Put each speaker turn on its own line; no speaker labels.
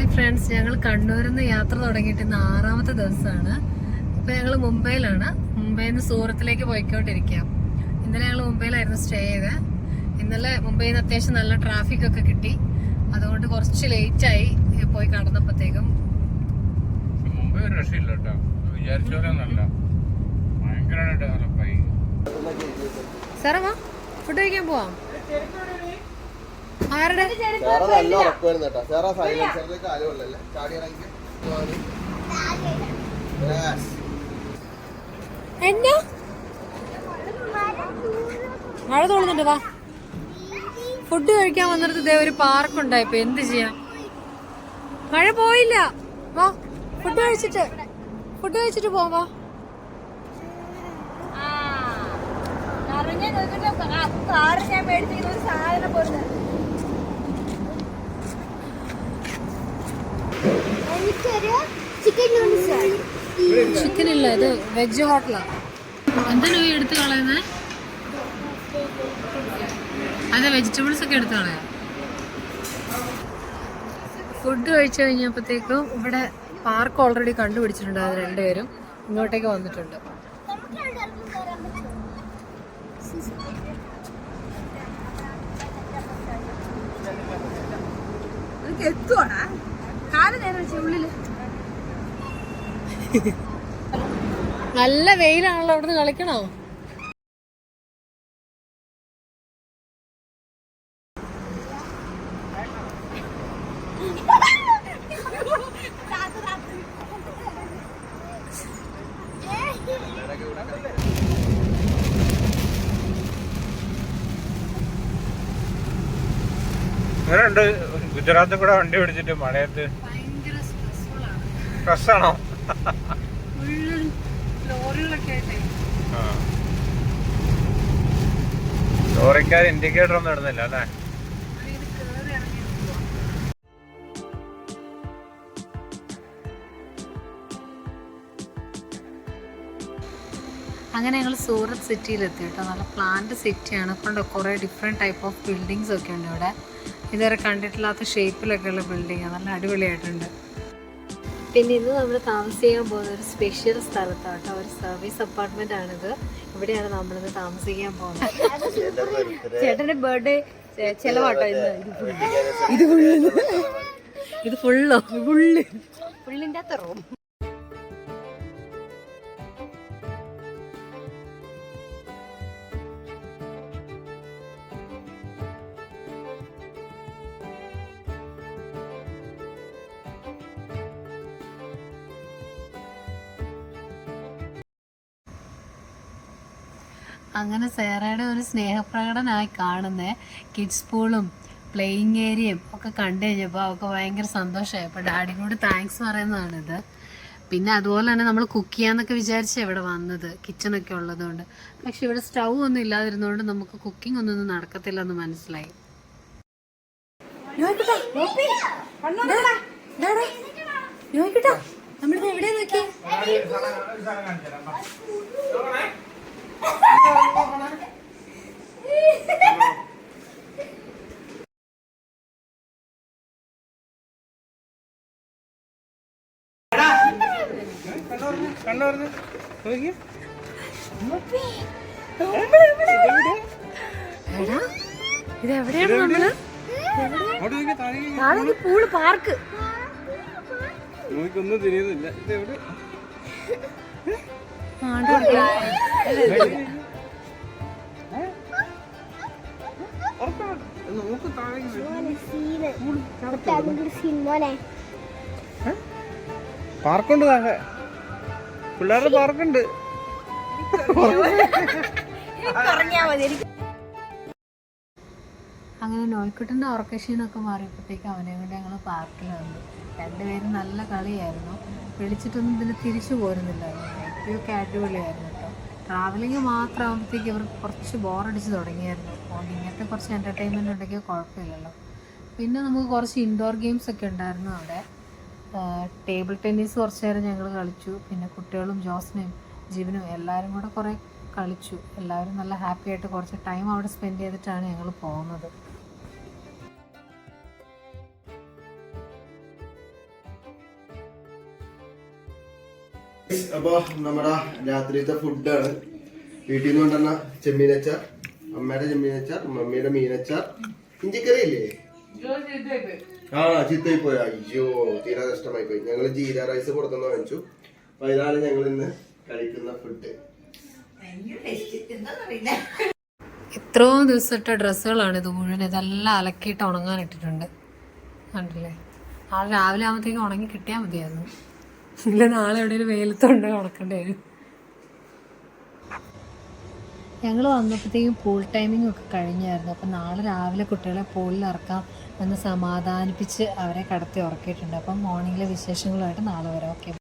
Hi friends ഞങ്ങൾ കണ്ണൂരിൽ നിന്ന് യാത്ര തുടങ്ങിയിട്ട് ഇന്ന് ആറാമത്തെ ദിവസമാണ്. ഇപ്പോൾ ഞങ്ങൾ മുംബൈയിലാണ്. മുംബൈയിൽ നിന്ന് സൂറത്തിലേക്ക് പോയിക്കൊണ്ടിരിക്കുക ഇന്നലെ ഞങ്ങൾ മുംബൈയിലായിരുന്നു സ്റ്റേ ചെയ്ത്. ഇന്നലെ മുംബൈയിൽ നിന്ന് അത്യാവശ്യം നല്ല ട്രാഫിക് ഒക്കെ കിട്ടി. അതുകൊണ്ട് കുറച്ച് ലേറ്റ് ആയി പോയി കടന്നപ്പോഴത്തേക്കും
മുംബൈ ഒരു രക്ഷയില്ല കേട്ടോ. വിചാരിച്ച പോലെ ഒന്നല്ല ഭയങ്കരമായിട്ട് ഡെവലപ്പായി
സാറേ വാ. ഫുഡ് കഴിക്കാൻ പോവാം. ആരുടെ?
നല്ല കേട്ടോ. സൈലൻസറിലേക്ക് ചാടി ഇറങ്ങി.
എന്നാ? മഴ തോന്നുന്നുണ്ട് വാ. ഫുഡ് കഴിക്കാൻ വന്നിടത്ത് ഇതേ ഒരു പാർക്കുണ്ടായി ഇപ്പൊ എന്ത് ചെയ്യാം? മഴ പോയില്ല. വാ ഫുഡ് കഴിച്ചിട്ട്. ഫുഡ് കഴിച്ചിട്ട് പോവാ
ഞാൻ മേടിച്ചിരിക്കുന്ന ഒരു സാധനം പോലെ ചിക്കൻ
ഇല്ല ഇത് വെജ് ഹോട്ടലാണ് എന്താണ് ഈ എടുത്ത് കളയുന്നത് അതെ വെജിറ്റബിൾസ് ഒക്കെ എടുത്ത് കളയാം. ഫുഡ് കഴിച്ചു കഴിഞ്ഞപ്പോഴത്തേക്കും ഇവിടെ പാർക്ക് ഓൾറെഡി കണ്ടുപിടിച്ചിട്ടുണ്ട് അത് രണ്ടുപേരും. ഇങ്ങോട്ടേക്ക് വന്നിട്ടുണ്ട്.
എത്തുവാടാ? കാൽ നേരെ വെച്ച ഉള്ളിൽ.
നല്ല വെയിലാണല്ലോ അവിടുന്ന് കളിക്കണോ?
ഇങ്ങനെയുണ്ട് ഗുജറാത്തിൽ കൂടെ വണ്ടി പിടിച്ചിട്ട് മഴയത്ത്.
ഭയങ്കര
ലോറിക്കാർ ഇൻഡിക്കേറ്റർ ഒന്നും ഇടുന്നില്ല അല്ലേ.
അങ്ങനെ ഞങ്ങൾ സൂറത്ത് സിറ്റിയിലെത്തി കേട്ടോ. നല്ല പ്ലാന്റ് സിറ്റിയാണ് കൊണ്ട് കുറേ ഡിഫറെന്റ് ടൈപ്പ് ഓഫ് ബിൽഡിങ്സ് ഒക്കെ ഉണ്ട് ഇവിടെ. ഇതുവരെ കണ്ടിട്ടില്ലാത്ത ഷേപ്പിലൊക്കെയുള്ള ബിൽഡിങ്ങാണ് നല്ല അടിപൊളിയായിട്ടുണ്ട്. പിന്നെ ഇന്ന് നമ്മൾ താമസിക്കാൻ പോകുന്ന ഒരു സ്പെഷ്യൽ സ്ഥലത്താട്ടോ. ഒരു സർവീസ് അപ്പാർട്ട്മെന്റ് ആണിത്. ഇവിടെയാണ് നമ്മളിന്ന് താമസിക്കാൻ പോകുന്നത്. ചേട്ടന്റെ ബർത്ത്ഡേ ചെലവാട്ടോ ഇന്ന്. ഇത് ഫുള്ള് ഇത് ഫുള്ള് ഫുള്ളോ ഫുള്ള് ഫുള്ളിന്റെ അത്ര റൂം അങ്ങനെ സേറയുടെ ഒരു സ്നേഹപ്രകടനമായി കാണുന്ന കിഡ്സ് പൂളും പ്ലേയിങ് ഏരിയയും ഒക്കെ കണ്ടു കഴിഞ്ഞപ്പോൾ അവൾക്ക് ഭയങ്കര സന്തോഷമായി അപ്പോൾ ഡാഡിനോട് താങ്ക്സ് പറയുന്നതാണിത് പിന്നെ അതുപോലെ തന്നെ നമ്മൾ കുക്ക് ചെയ്യാന്നൊക്കെ വിചാരിച്ച ഇവിടെ വന്നത് കിച്ചണൊക്കെ ഉള്ളതുകൊണ്ട് പക്ഷെ ഇവിടെ സ്റ്റൗ ഒന്നും ഇല്ലാതിരുന്നതുകൊണ്ട് നമുക്ക് കുക്കിംഗ് ഒന്നും നടക്കത്തില്ല എന്ന് മനസ്സിലായി നമ്മളിത് എവിടെ നോക്കിയേ
കണ്ണു
ഇത് എവിടെയാണ്
നമ്മൾ താഴെ
പൂൾ പാർക്ക്.
നോക്കൊന്നും തിരിയുന്നില്ല. ഇത് എവിടെ? താഴെ പാർക്കുണ്ട് താഴെ. പിള്ളേരുടെ പാർക്കുണ്ട്
അങ്ങനെ നോയ്ക്കുട്ടന്റെ ഓർക്കഷീനൊക്കെ മാറിയപ്പോഴത്തേക്ക് അവനെ കൊണ്ട് ഞങ്ങൾ പാർക്കിൽ വന്നു രണ്ടുപേരും നല്ല കളിയായിരുന്നു. വിളിച്ചിട്ടൊന്നും പിന്നെ തിരിച്ചു പോരുന്നില്ലായിരുന്നു. ഏറ്റവും അടിപൊളിയായിരുന്നു കേട്ടോ. ട്രാവലിംഗ് മാത്രമാകുമ്പോഴത്തേക്ക് ഇവർ കുറച്ച് ബോറടിച്ച് തുടങ്ങിയായിരുന്നു. അതുകൊണ്ട് ഇങ്ങനത്തെ കുറച്ച് എന്റർടൈൻമെന്റ് ഉണ്ടെങ്കിൽ കുഴപ്പമില്ലല്ലോ. പിന്നെ നമുക്ക് കുറച്ച് ഇൻഡോർ ഗെയിംസ് ഒക്കെ ഉണ്ടായിരുന്നു അവിടെ. ടേബിൾ ടെന്നീസ് കുറച്ച് നേരം ഞങ്ങൾ കളിച്ചു. പിന്നെ കുട്ടികളും ജോസിനും ജീവനും എല്ലാവരും കൂടെ കുറേ കളിച്ചു. എല്ലാവരും നല്ല ഹാപ്പി ആയിട്ട് കുറച്ച് ടൈം അവിടെ സ്പെൻഡ് ചെയ്തിട്ടാണ് ഞങ്ങൾ പോകുന്നത്.
അപ്പോൾ നമ്മുടെ രാത്രിയിലത്തെ ഫുഡാണ്. വീട്ടിൽ നിന്ന് കൊണ്ടുവന്ന ചെമ്മീനച്ച അമ്മയുടെ ചെമ്മീനച്ചാർ മമ്മിയുടെ മീനച്ചാർ ഇഞ്ചിക്കറി ഇല്ലേ? ആ ചിത്തായി പോയി. അയ്യോ തീരെ നഷ്ടമായി പോയി. ഞങ്ങൾ ജീര റൈസ് പുറത്തുനിന്ന് വാങ്ങിച്ചു. അപ്പൊ ഇതാണ് ഞങ്ങൾ ഇന്ന് കഴിക്കുന്ന ഫുഡ്
ഇത്രയും ദിവസത്തെ ഡ്രസ്സുകളാണ് ഇത് മുഴുവൻ. ഇതെല്ലാം അലക്കിയിട്ട് ഉണങ്ങാൻ ഇട്ടിട്ടുണ്ട്. കണ്ടില്ലേ? ആ രാവിലെ ആകുമ്പോഴത്തേക്കും ഉണങ്ങി കിട്ടിയാൽ മതിയായിരുന്നു. ഇല്ല നാളെ എവിടെയെങ്കിലും വെയിലത്തുണ്ട് ഉണക്കേണ്ടി വരും. ഞങ്ങൾ വന്നപ്പോഴത്തേക്കും പൂൾ ടൈമിംഗ് ഒക്കെ കഴിഞ്ഞായിരുന്നു. അപ്പം നാളെ രാവിലെ കുട്ടികളെ പൂളിൽ ഇറക്കാം എന്ന് സമാധാനിപ്പിച്ച് അവരെ കടത്തി ഉറക്കിയിട്ടുണ്ട്. അപ്പം മോർണിംഗിലെ വിശേഷങ്ങളുമായിട്ട് നാളെ വരാം. ഓക്കെ